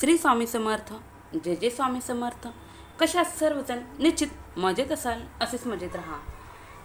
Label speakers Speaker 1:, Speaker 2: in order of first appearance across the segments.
Speaker 1: श्री स्वामी समर्थ जय जय स्वामी समर्थ. कशात सर्वजण निश्चित मजेत असाल असेच मजेत राहा.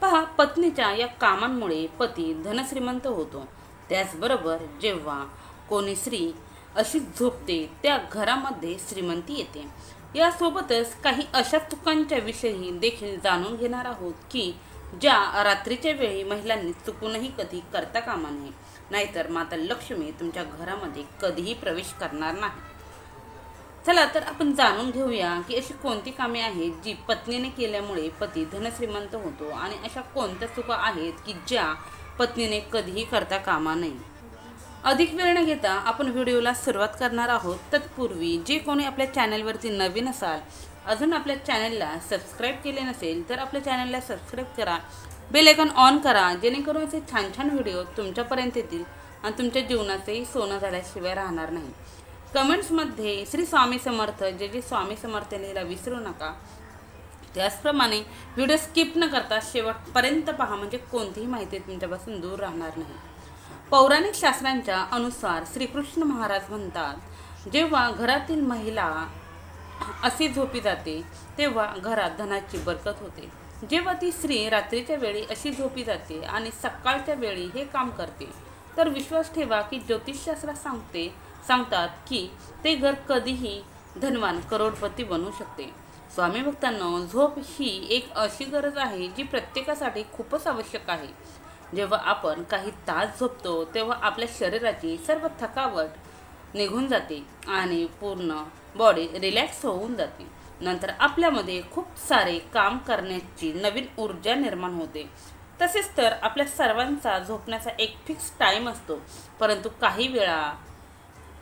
Speaker 1: पहा पत्नीच्या या कामांमुळे पती धनश्रीमंत होतो. त्याचबरोबर जेव्हा कोणी स्त्री अशी झोपते त्या घरामध्ये श्रीमंती येते. यासोबतच काही अशा चुकांच्या विषयी देखील जाणून घेणार आहोत की ज्या रात्रीच्या वेळी महिलांनी चुकूनही कधी करता कामा नये. नाहीतर माता लक्ष्मी तुमच्या घरामध्ये कधीही प्रवेश करणार नाही. चला तर आपण जाणून घेऊया की अशी कोणती कामे आहेत जी पत्नीने केल्यामुळे पती धनश्रीमंत होतो आणि अशा कोणत्या चुका आहेत की ज्या पत्नीने कधीही करता कामा नये? अधिक वेळ न घेता आपण व्हिडिओला सुरुवात करणार आहोत. तत्पूर्वी जे कोणी आपल्या चॅनलवरती नवीन असाल अजून आपल्या चॅनलला सबस्क्राईब केले नसेल तर आपल्या चॅनलला सबस्क्राईब करा बेल आयकॉन ऑन करा जेणेकरून असे छान छान व्हिडिओ तुमच्यापर्यंत येतील आणि तुमच्या जीवनाचंही सोनं झाल्याशिवाय राहणार नाही. कमेंट्समध्ये श्री स्वामी समर्थ जे जे स्वामी समर्थ लिहिला विसरू नका त्याचप्रमाणे व्हिडिओ स्किप न करता शेवटपर्यंत पहा म्हणजे कोणतीही माहिती तुमच्यापासून दूर राहणार नाही. पौराणिक शास्त्रांच्या अनुसार श्रीकृष्ण महाराज म्हणतात जेव्हा घरातील महिला अशी झोपी जाते तेव्हा घरात धनाची बरकत होते. जेव्हा ती स्त्री रात्रीच्या वेळी अशी झोपी जाते आणि सकाळच्या वेळी हे काम करते तर विश्वास ठेवा की ज्योतिषशास्त्रात सांगते सांगतात की ते घर कधीही धनवान करोडपती बनू शकते. स्वामी भक्तांनो झोप ही एक अशी गरज आहे जी प्रत्येकासाठी खूपच आवश्यक आहे. जेव्हा आपण काही तास झोपतो तेव्हा आपल्या शरीराची सर्व थकावट निघून जाते आणि पूर्ण बॉडी रिलॅक्स होऊन जाते. नंतर आपल्यामध्ये खूप सारे काम करण्याची नवीन ऊर्जा निर्माण होते. तसेच तर आपल्या सर्वांचा झोपण्याचा एक फिक्स टाईम असतो. परंतु काही वेळा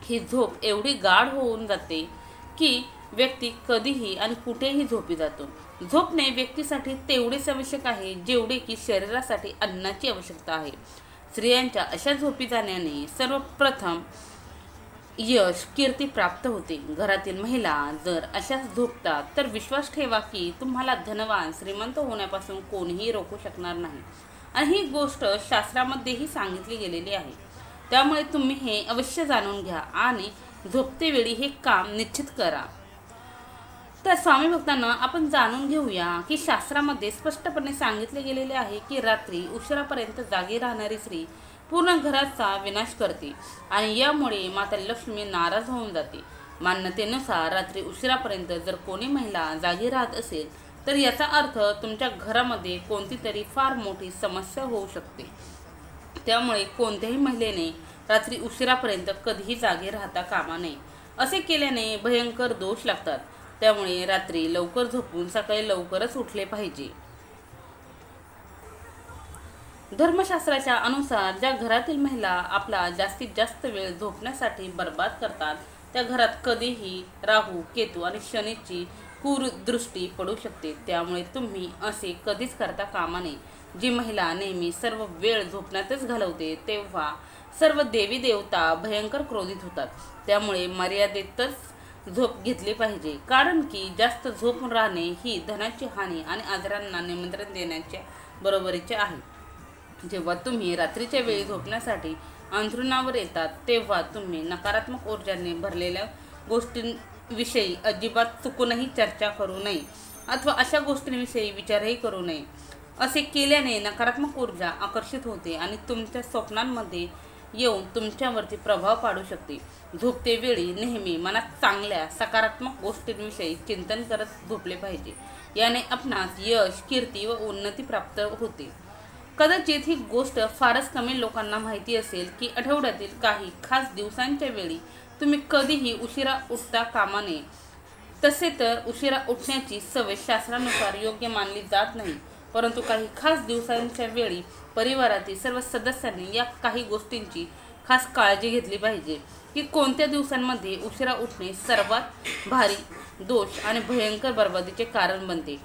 Speaker 1: ही झोप एवढी गाढ होऊन जाते की व्यक्ती कधीही आणि कुठेही झोपी जातो. झोपणे व्यक्तीसाठी तेवढेच आवश्यक आहे जेवढे की शरीरासाठी अन्नाची आवश्यकता आहे. स्त्रियांच्या अशा झोपी जाण्याने सर्वप्रथम यश कीर्ती प्राप्त होते. घरातील महिला जर अशाच झोपतात तर विश्वास ठेवा की तुम्हाला धनवान श्रीमंत होण्यापासून कोणीही रोखू शकणार नाही. आणि ही गोष्ट शास्त्रामध्येही सांगितली गेलेली आहे. त्यामुळे तुम्ही हे अवश्य जाणून घ्या आणि झोपतेवेळी हे काम निश्चित करा. तर स्वामी भक्तांना आपण जाणून घेऊया की शास्त्रामध्ये स्पष्टपणे सांगितले गेलेले आहे की रात्री उशिरापर्यंत जागी राहणारी स्त्री पूर्ण घराचा विनाश करते आणि यामुळे माता लक्ष्मी नाराज होऊन जाते. मान्यतेनुसार रात्री उशिरापर्यंत जर कोणी महिला जागी राहत असेल तर याचा अर्थ तुमच्या घरामध्ये कोणती तरी फार मोठी समस्या होऊ शकते. त्यामुळे कोणत्याही महिलेने रात्री उशिरापर्यंत कधीही जागे राहता कामा नये. असे केल्याने भयंकर दोष लागतात. त्यामुळे रात्री लवकर झोपून सकाळी लवकरच उठले पाहिजे. धर्मशास्त्राच्या अनुसार ज्या घरातील महिला आपला जास्तीत जास्त वेळ झोपण्यासाठी बर्बाद करतात त्या घरात कधीही राहू केतू आणि शनीची क्रूर दृष्टी पडू शकते. त्यामुळे तुम्ही असे कधीच करता कामा नये. जी महिला नेहमी सर्व वेळ झोपण्यातच घालवते तेव्हा सर्व देवी देवता भयंकर क्रोधित होतात. त्यामुळे मर्यादेतच झोप घेतली पाहिजे. कारण की जास्त झोपून राहणे ही धनाची हानी आणि आजारांना निमंत्रण देण्याच्या बरोबरीचे आहे. जेव्हा तुम्ही रात्रीच्या वेळी झोपण्यासाठी अंथरुणावर येतात तेव्हा तुम्ही नकारात्मक ऊर्जाने भरलेल्या गोष्टींविषयी अजिबात चुकूनही चर्चा करू नये अथवा अशा गोष्टींविषयी विचारही करू नये. असे केल्याने नकारात्मक ऊर्जा आकर्षित होते आणि तुमच्या स्वप्नांमध्ये येऊन तुमच्यावरती प्रभाव पाडू शकते. झोपते वेळी नेहमी मनात चांगल्या सकारात्मक गोष्टींविषयी चिंतन करत झोपले पाहिजे. याने आपणास यश कीर्ती व उन्नती प्राप्त होते. कदाचित ही गोष्ट फारच कमी लोकांना माहिती असेल की आठवड्यातील काही खास दिवसांच्या वेळी तुम्ही कधीही उशिरा उठता कामा नये. तसे तर उशिरा उठण्याची सवय शास्त्रानुसार योग्य मानली जात नाही परंतु काही खास दिवसांच्या वेळी परिवारातील सर्व सदस्यांनी या काही गोष्टींची खास काळजी घेतली पाहिजे की कोणत्या दिवसांमध्ये उशिरा उठणे सर्वात भारी दोष आणि भयंकर बर्बादीचे कारण बनते.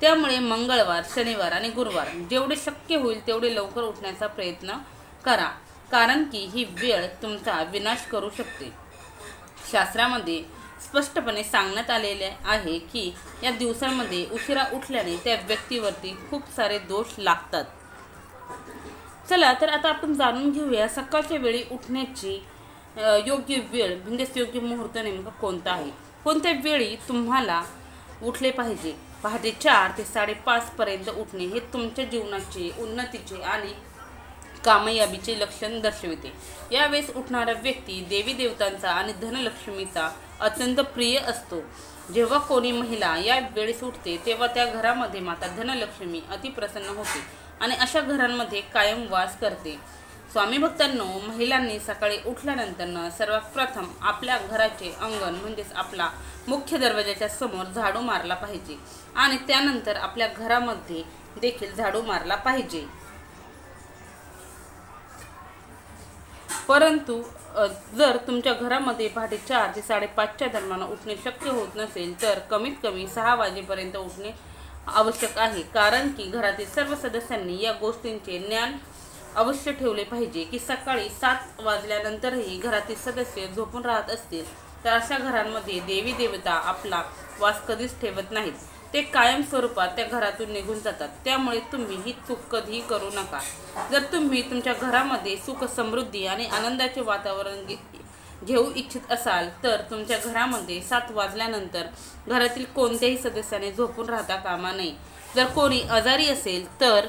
Speaker 1: त्यामुळे मंगळवार शनिवार आणि गुरुवार जेवढे शक्य होईल तेवढे लवकर उठण्याचा प्रयत्न करा. कारण की ही वेळ तुमचा विनाश करू शकते. शास्त्रामध्ये स्पष्टपणे सांगण्यात आलेले आहे की या दिवसांमध्ये उशिरा उठल्याने त्या व्यक्तीवरती खूप सारे दोष लागतात. चला तर आता आपण जाणून घेऊया सकाळच्या वेळी उठण्याची योग्य वेळ म्हणजेच योग्य मुहूर्त नेमका कोणता आहे? कोणत्या वेळी तुम्हाला उठले पाहिजे? पहाटे चार ते साडेपाचपर्यंत उठणे हे तुमच्या जीवनाचे उन्नतीचे आणि कामयाबीचे लक्षण दर्शविते. यावेळेस उठणारा व्यक्ती देवी देवतांचा आणि धनलक्ष्मीचा अत्यंत प्रिय असतो. जेव्हा कोणी महिला या वेळेस उठते तेव्हा त्या घरामध्ये माता धनलक्ष्मी अतिप्रसन्न होते आणि अशा घरांमध्ये कायम वास करते. स्वामी भक्तांनो महिलांनी सकाळी उठल्यानंतर सर्वात प्रथम आपल्या घराचे अंगण म्हणजेच आपला मुख्य दरवाजाच्या समोर झाडू मारला पाहिजे आणि त्यानंतर आपल्या घरामध्ये देखील झाडू मारला पाहिजे. परंतु जर तुमच्या घरामध्ये पहाटे चार ते साडेपाचच्या दरम्यान उठणे शक्य होत नसेल तर कमीत कमी सहा वाजेपर्यंत उठणे आवश्यक आहे. कारण की घरातील सर्व सदस्यांनी या गोष्टींचे ज्ञान अवश्य ठेवले पाहिजे की सकाळी सात वाजल्यानंतरही घरातील सदस्य झोपून राहत असतील तर अशा घरांमध्ये देवी देवता आपला वास कधीच ठेवत नाहीत. ते कायम स्वरूपात त्या घरातून निघून जातात. त्यामुळे तुम्ही ही चूक कधीही करू नका. जर तुम्ही तुमच्या घरामध्ये सुख समृद्धी आणि आनंदाचे वातावरण घे- घेऊ इच्छित असाल तर तुमच्या घरामध्ये सात वाजल्यानंतर घरातील कोणत्याही सदस्याने झोपून राहता कामा नये. जर कोणी आजारी असेल तर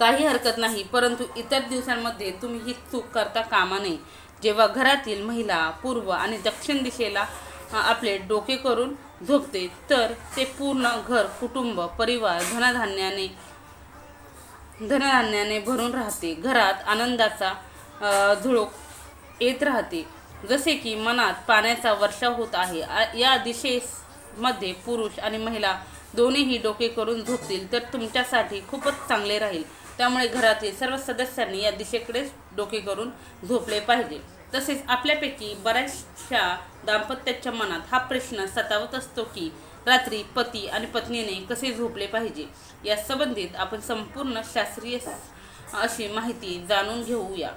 Speaker 1: काही हरकत नाही परंतु इतर दिवसांमध्ये तुम्ही ही चूक करता कामा नये. जेव्हा घरातील महिला पूर्व आणि दक्षिण दिशेला आपले डोके करून झोपते तर ते पूर्ण घर कुटुंब परिवार धनधान्याने धनधान्याने भरून राहते. घरात आनंदाचा झुळूक येत राहते. जसे की मनात पाण्याचा वर्षा होत आहे. या दिशेमध्ये पुरुष आणि महिला दोन्हीही डोके करून झोपतील तर तुमच्यासाठी खूपच चांगले राहील. त्यामुळे घरातील सर्व सदस्यांनी या दिशेकडेच डोके करून झोपले पाहिजे. तसेच आपल्यापैकी बऱ्याचशा दाम्पत्याच्या मनात हा प्रश्न सतावत असतो की रात्री पती आणि पत्नीने कसे झोपले पाहिजे? या संबंधित आपण संपूर्ण शास्त्रीय अशी माहिती जाणून घेऊया.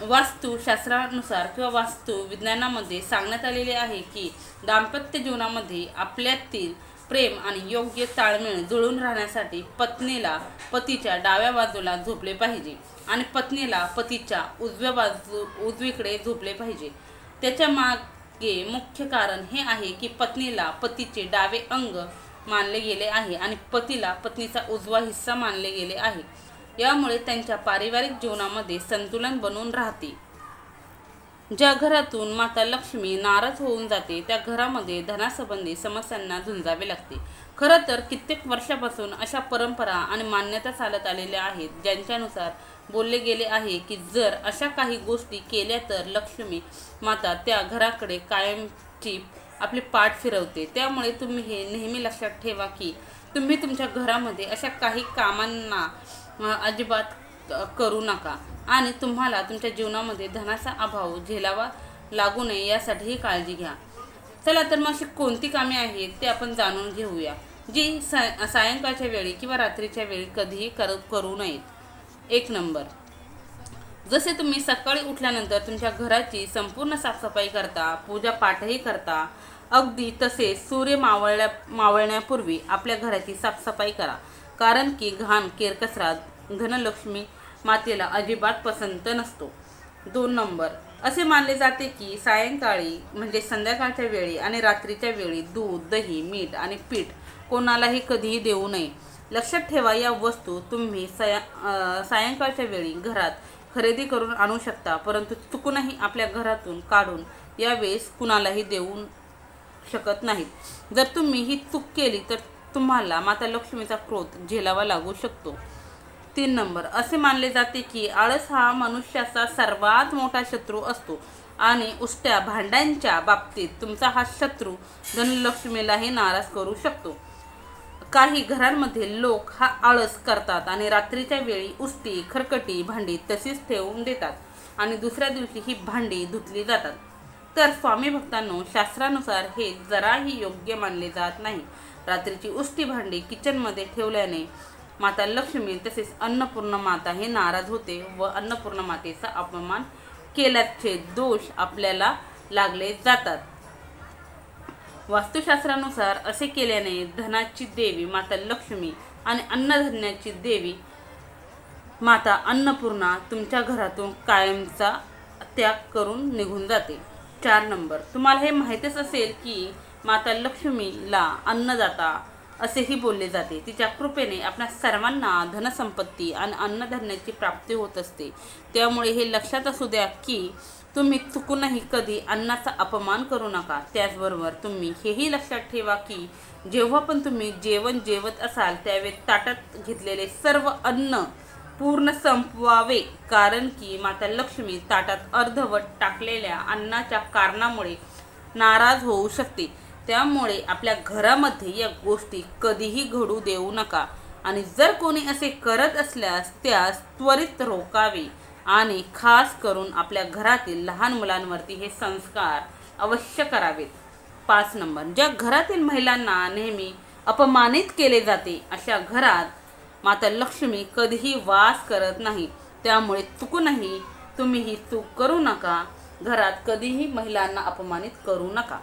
Speaker 1: वास्तुशास्त्रानुसार किंवा वास्तु विज्ञानामध्ये सांगण्यात आलेले आहे की दाम्पत्य जीवनामध्ये आपल्यातील प्रेम आणि योग्य ताळमेळ जुळून राहण्यासाठी पत्नीला पतीच्या डाव्या बाजूला झोपले पाहिजे आणि पत्नीला पतीच्या उजव्या बाजू उजवीकडे झोपले पाहिजे. त्याच्यामागे मुख्य कारण हे आहे की पत्नीला पतीचे डावे अंग मानले गेले आहे आणि पतीला पत्नीचा उजवा हिस्सा मानले गेले आहे. यामुळे त्यांच्या पारिवारिक जीवनामध्ये संतुलन बनून राहते. ज्या घरातून माता लक्ष्मी नाराज होऊन जाते त्या घरामध्ये धनासंबंधी समस्यांना झुंजावे लागते. खरं तर कित्येक वर्षापासून अशा परंपरा आणि मान्यता चालत आलेल्या आहेत ज्यांच्यानुसार बोलले गेले आहे की जर अशा काही गोष्टी केल्या तर लक्ष्मी माता त्या घराकडे कायमची आपली पाठ फिरवते. त्यामुळे तुम्ही हे नेहमी लक्षात ठेवा की तुम्ही तुमच्या घरामध्ये अशा काही कामांना अजिबात करू नका. आणि तुम्हाला तुमच्या जीवनामध्ये धनाचा अभाव झेलावा लागू नये यासाठीही काळजी घ्या. चला तर मग अशी कोणती कामे आहेत ते आपण जाणून घेऊया जी साय सायंकाळच्या वेळी किंवा रात्रीच्या वेळी कधीही कर करू नयेत. एक नंबर. जसे तुम्ही सकाळी उठल्यानंतर तुमच्या घराची संपूर्ण साफसफाई करता पूजा पाठही करता अगदी तसेच सूर्य मावळल्या मावळण्यापूर्वी आपल्या घराची साफसफाई करा. कारण की घाण केरकचरा धनलक्ष्मी मातेला अजिबात पसंत नसतो. दोन नंबर. असे मानले जाते की सायंकाळी म्हणजे संध्याकाळच्या वेळी आणि रात्रीच्या वेळी दूध दही मीठ आणि पीठ कोणालाही कधीही देऊ नये. लक्षात ठेवा या वस्तू तुम्ही सया सायंकाळच्या वेळी घरात खरेदी करून आणू शकता परंतु चुकूनही आपल्या घरातून काढून यावेळेस कुणालाही देऊ शकत नाहीत. जर तुम्ही ही चूक केली तर तुम्हाला माता लक्ष्मीचा क्रोध झेलावा लागू शकतो. तीन नंबर. असे मानले जाते की आळस हा मनुष्याचा सर्वात मोठा शत्रू असतो आणि उष्ट्या भांड्यांच्या बाबतीत तुमचा हा शत्रू धनलक्ष्मीलाही नाराज करू शकतो. काही घरांमध्ये लोक हा आळस करतात आणि रात्रीच्या वेळी उष्टी खरकटी भांडी तशीच ठेवून देतात आणि दुसऱ्या दिवशी ही भांडी धुतली जातात. तर स्वामी भक्तांनो शास्त्रानुसार हे जराही योग्य मानले जात नाही. रात्रीची उष्टी भांडी किचनमध्ये ठेवल्याने माता लक्ष्मी तसेच अन्नपूर्ण माता हे नाराज होते व अन्नपूर्ण मातेचा अपमान केल्याचे दोष आपल्याला लागले जातात. वास्तुशास्त्रानुसार असे केल्याने धनाची देवी माता लक्ष्मी आणि अन्नधान्याची देवी माता अन्नपूर्णा तुमच्या घरातून कायमचा त्याग करून निघून जाते. चार नंबर. तुम्हाला हे माहीतच असेल की माता लक्ष्मीला अन्नदाता असेही बोलले जाते. तिच्या कृपेने आपल्या सर्वांना धनसंपत्ती आणि अन्नधान्याची प्राप्ती होत असते. त्यामुळे हे लक्षात असू द्या की तुम्ही चुकूनही कधी अन्नाचा अपमान करू नका. त्याचबरोबर तुम्ही हेही लक्षात ठेवा की जेव्हा पण तुम्ही जेवण जेवत असाल त्यावेळी ताटात घेतलेले सर्व अन्न पूर्ण संपवावे. कारण की माता लक्ष्मी ताटात अर्धवट टाकलेल्या अन्नाच्या कारणामुळे नाराज होऊ शकते. त्यामुळे आपल्या घरामध्ये या गोष्टी कधीही घडू देऊ नका. आणि जर कोणी असे करत असल्यास त्यास त्वरित रोकावे आणि खास करून आपल्या घरातील लहान मुलांवरती हे संस्कार अवश्य करावेत. पाच नंबर ज्या घरातील महिलांना नेहमी अपमानित केले जाते अशा घरात माता लक्ष्मी कधीही वास करत नाही. त्यामुळे चुकूनही तुम्ही ही चूक करू नका. घरात कधीही महिलांना अपमानित करू नका.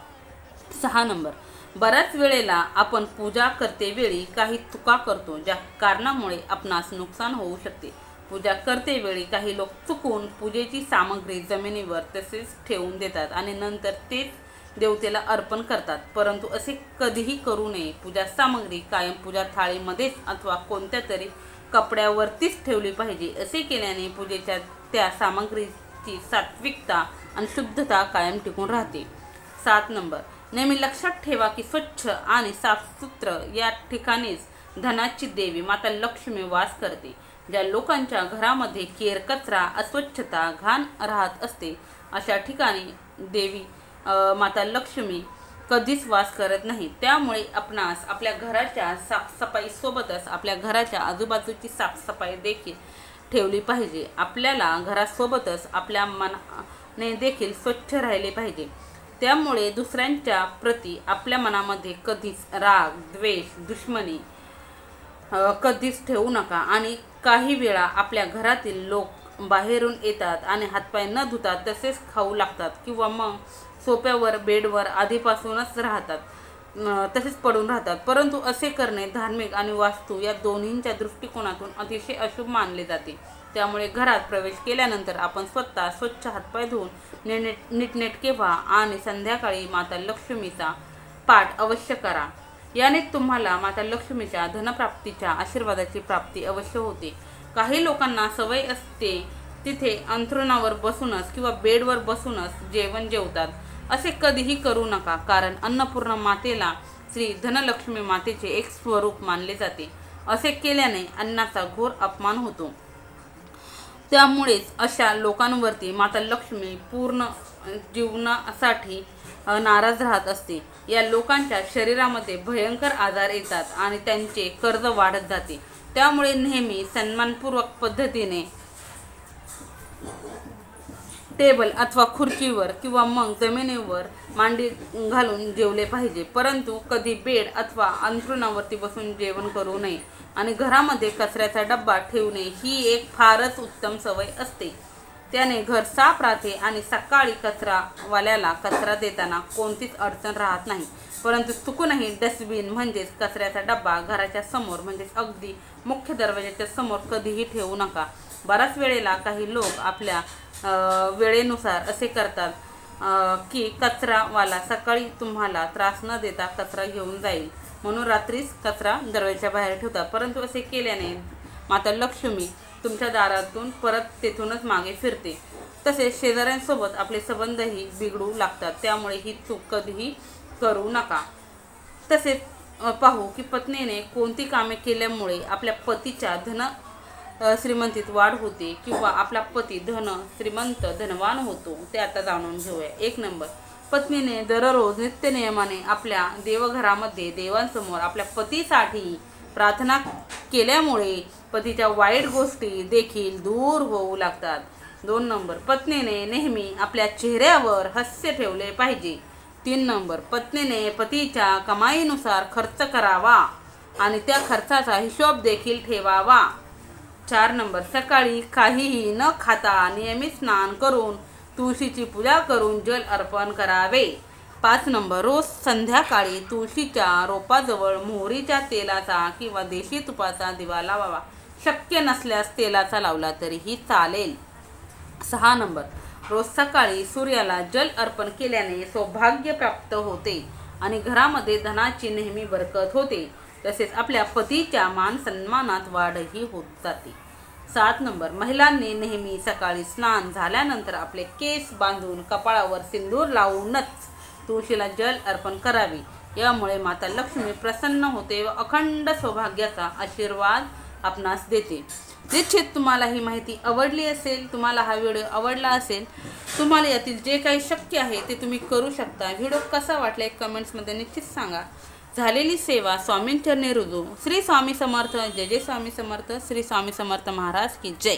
Speaker 1: सहा नंबर. बऱ्याच वेळेला आपण पूजा करतेवेळी काही चुका करतो ज्या कारणामुळे आपणास नुकसान होऊ शकते. पूजा करतेवेळी काही लोक चुकून पूजेची सामग्री जमिनीवर तसेच ठेवून देतात आणि नंतर तेच देवतेला अर्पण करतात. परंतु असे कधीही करू नये. पूजा सामग्री कायम पूजा थाळीमध्येच अथवा कोणत्या तरी कपड्यावरतीच ठेवली पाहिजे. असे केल्याने पूजेच्या त्या सामग्रीची सात्विकता आणि शुद्धता कायम टिकून राहते. सात नंबर. नेहमी लक्षात ठेवा की स्वच्छ आणि साफसुत्र या ठिकाणीच धनाची देवी माता लक्ष्मी वास करते. ज्या लोकांच्या घरामध्ये केर कचरा अस्वच्छता घाण राहत असते अशा ठिकाणी देवी माता लक्ष्मी कधीच वास करत नाही. त्यामुळे आपणास आपल्या घराच्या साफसफाईसोबतच आपल्या घराच्या आजूबाजूची साफसफाई देखील ठेवली पाहिजे. आपल्याला घरासोबतच आपल्या मनाने देखील स्वच्छ राहिले पाहिजे. त्यामुळे दुसऱ्यांच्या प्रती आपल्या मनामध्ये कधीच राग द्वेष दुश्मनी कधीच ठेवू नका. आणि काही वेळा आपल्या घरातील लोक बाहेरून येतात आणि हातपाय न धुतात तसेच खाऊ लागतात किंवा मग सोप्यावर बेडवर आधीपासूनच राहतात तसेच पडून राहतात. परंतु असे करणे धार्मिक आणि वास्तू या दोन्हींच्या दृष्टिकोनातून अतिशय अशुभ मानले जाते. त्यामुळे घरात प्रवेश केल्यानंतर आपण स्वतः स्वच्छ हातपाय धुवून नीट नीटनेटके व्हा आणि संध्याकाळी माता लक्ष्मीचा पाठ अवश्य करा. याने तुम्हाला माता लक्ष्मीच्या धनप्राप्तीच्या आशीर्वादाची प्राप्ती अवश्य होते. काही लोकांना सवय असते तिथे अंथरुणावर बसूनच किंवा बेडवर बसूनच जेवण जेवतात. असे कधीही करू नका कारण अन्नपूर्ण मातेला श्री धनलक्ष्मी मातेचे एक स्वरूप मानले जाते. असे केल्याने अन्नाचा घोर अपमान होतो. त्यामुळेच अशा लोकांवरती माता लक्ष्मी पूर्ण जीवनासाठी नाराज राहत असते. या लोकांच्या शरीरामध्ये भयंकर आजार येतात आणि त्यांचे कर्ज वाढत जाते. त्यामुळे नेहमी सन्मानपूर्वक पद्धतीने टेबल अथवा खुर्चीवर किंवा मग जमिनीवर मांडी घालून जेवले पाहिजे. परंतु कधी बेड अथवा अंथरुणावरती बसून जेवण करू नये आणि घरामध्ये कचऱ्याचा डब्बा ठेवणे ही एक फारच उत्तम सवय असते. त्याने घर साफ राहते आणि सकाळी कचरावाल्याला कचरा देताना कोणतीच अडचण राहत नाही. परंतु चुकूनही डस्टबिन म्हणजेच कचऱ्याचा डब्बा घराच्या समोर म्हणजेच अगदी मुख्य दरवाजाच्या समोर कधीही ठेवू नका. बऱ्याच वेळेला काही लोक आपल्या वेळेनुसार असे करतात की कचरावाला सकाळी तुम्हाला त्रास न देता कचरा घेऊन जाईल. म्हणून रात्रीच कचरा दरवाजाच्या बाहेर ठेवतात. परंतु असे केल्याने माता लक्ष्मी तुमच्या दारातून परत तेथूनच मागे फिरते. तसेच शेजाऱ्यांसोबत आपले संबंधही बिघडू लागतात. त्यामुळे ही चूक कधीही करू नका. तसेच पाहू की पत्नीने कोणती कामे केल्यामुळे आपल्या पतीच्या धन श्रीमंतीत वाढ होते किंवा आपला पती धन श्रीमंत धनवान होतो ते आता जाणून घेऊया. एक नंबर. पत्नीने दररोज नित्यनियमाने आपल्या देवघरामध्ये देवांसमोर आपल्या पतीसाठी प्रार्थना केल्यामुळे पतीच्या वाईट गोष्टी देखील दूर होऊ लागतात. दोन नंबर. पत्नीने नेहमी आपल्या चेहऱ्यावर हास्य ठेवले पाहिजे. तीन नंबर. पत्नीने पतीच्या कमाईनुसार खर्च करावा आणि त्या खर्चाचा हिशोब देखील ठेवावा. चार नंबर. सकाळी काहीही न खाता नियमित स्नान करून तुळशीची पूजा करून जल अर्पण करावे. पाच नंबर. रोज संध्याकाळी तुळशीच्या रोपाजवळ मोहरीच्या तेलाचा किंवा देशी तुपाचा दिवा लावावा. शक्य नसल्यास तेलाचा लावला तरीही चालेल. सहा नंबर. रोज सकाळी सूर्याला जल अर्पण केल्याने सौभाग्य प्राप्त होते आणि घरामध्ये धनाची नेहमी बरकत होते. तसेच आपल्या पतीच्या मान सन्मानात वाढही होत जाते. सात नंबर. महिलांनी नेहमी सकाळी स्नान झाल्यानंतर आपले केस बांधून कपाळावर सिंदूर लावूनच तुळशीला जल अर्पण करावे. यामुळे माता लक्ष्मी प्रसन्न होते व अखंड सौभाग्याचा आशीर्वाद आपणास देते. निश्चित तुम्हाला ही माहिती आवडली असेल तुम्हाला हा व्हिडिओ आवडला असेल तुम्हाला यातील जे काही शक्य आहे ते तुम्ही करू शकता. व्हिडिओ कसा वाटला एक कमेंट्समध्ये निश्चित सांगा. झालेली सेवा स्वामींचरणी रुजू श्री स्वामी समर्थ जय जय स्वामी समर्थ श्री स्वामी समर्थ महाराज की जय.